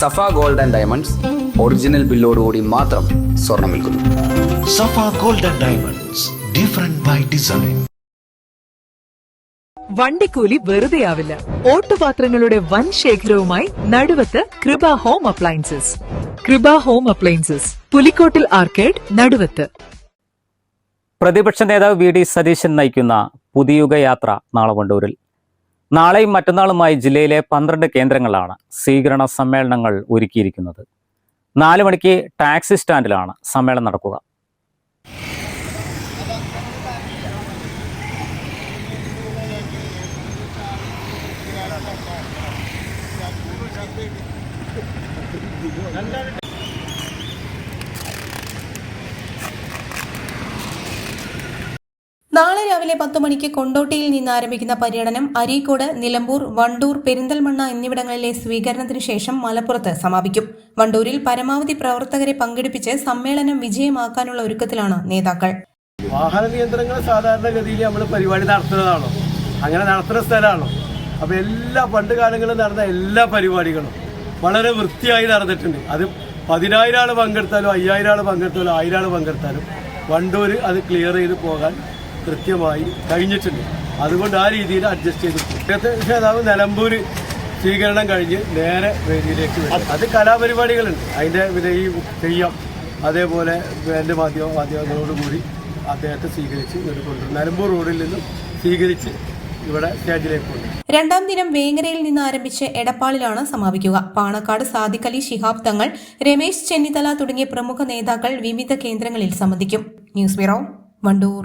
Safa gold and diamonds original ബില്ലോടുകൂടി മാത്രം സ്വർണം വിൽക്കുന്നു. Safa gold and diamonds different by design വണ്ടിക്കൂലി വെറുതെയാവില്ല. ഓട്ടുപാത്രങ്ങളുടെ വൻ ശേഖരവുമായി Naduvath Kripa home appliances. Kripa home appliances Pulikkottil arcade Naduvath. പ്രതിപക്ഷ നേതാവ് വി ഡി സതീശൻ നയിക്കുന്ന പുതിയുഗ യാത്ര നാളെ വണ്ടൂരിൽ. നാളെയും മറ്റന്നാളുമായി ജില്ലയിലെ പന്ത്രണ്ട് കേന്ദ്രങ്ങളിലാണ് സ്വീകരണ സമ്മേളനങ്ങൾ ഒരുക്കിയിരിക്കുന്നത്. നാല് മണിക്ക് ടാക്സി സ്റ്റാൻഡിലാണ് സമ്മേളനം നടക്കുക. നാളെ രാവിലെ പത്ത് മണിക്ക് കൊണ്ടോട്ടിയിൽ നിന്ന് ആരംഭിക്കുന്ന പര്യടനം അരീക്കോട് നിലമ്പൂർ വണ്ടൂർ പെരിന്തൽമണ്ണ എന്നിവിടങ്ങളിലെ സ്വീകരണത്തിനു ശേഷം മലപ്പുറത്ത് സമാപിക്കും. വണ്ടൂരിൽ പരമാവധി പ്രവർത്തകരെ പങ്കെടുപ്പിച്ച് സമ്മേളനം വിജയമാക്കാനുള്ള ഒരുക്കത്തിലാണ് നേതാക്കൾ. വാഹന നിയന്ത്രണങ്ങൾ സാധാരണഗതിയിൽ നമ്മൾ പരിപാടി നടത്തുന്നതാണോ? അങ്ങനെ നടത്തുന്ന സ്ഥലമാണോ? അപ്പോൾ എല്ലാ പണ്ട് കാലങ്ങളിൽ നടന്ന എല്ലാ പരിപാടികളും വളരെ വൃത്തിയായി നടന്നിട്ടുണ്ട്. അത് പതിനായിരം ആൾ പങ്കെടുത്താലും അയ്യായിരം ആൾ പങ്കെടുത്താലും ആയിരം ആൾ പങ്കെടുത്താലും വണ്ടൂർ അത് ക്ലിയർ ചെയ്ത് പോകാൻ കൃത്യമായി കഴിഞ്ഞിട്ടുണ്ട്. അതുകൊണ്ട് ആ രീതിയിൽ അഡ്ജസ്റ്റ് ചെയ്തു. ഇപ്പോഴത്തെ നേതാവ് നിലമ്പൂർ സ്വീകരണം കഴിഞ്ഞ് നേരെ വേദിയിലേക്ക് വരും. അത് കലാപരിപാടികളുണ്ട്. അതിന്റെ പിന്നെ ഈ തെയ്യം അതേപോലെ എന്റെ മാധ്യമ മാധ്യമങ്ങളോടുകൂടി അദ്ദേഹത്തെ സ്വീകരിച്ച് ഇങ്ങോട്ട് കൊണ്ടുവരും. നിലമ്പൂർ റോഡിൽ നിന്നും സ്വീകരിച്ച് ഇവിടെ സ്റ്റേജിലേക്ക് കൊണ്ടുവരും. രണ്ടാം ദിനം വേങ്ങരയിൽ നിന്ന് ആരംഭിച്ച് എടപ്പാളിലാണ് സമാപിക്കുക. പാണക്കാട് സാദിഖലി ശിഹാബ് തങ്ങൾ രമേശ് ചെന്നിത്തല തുടങ്ങിയ പ്രമുഖ നേതാക്കൾ വിവിധ കേന്ദ്രങ്ങളിൽ സംബന്ധിക്കും. News bureau Wandoor.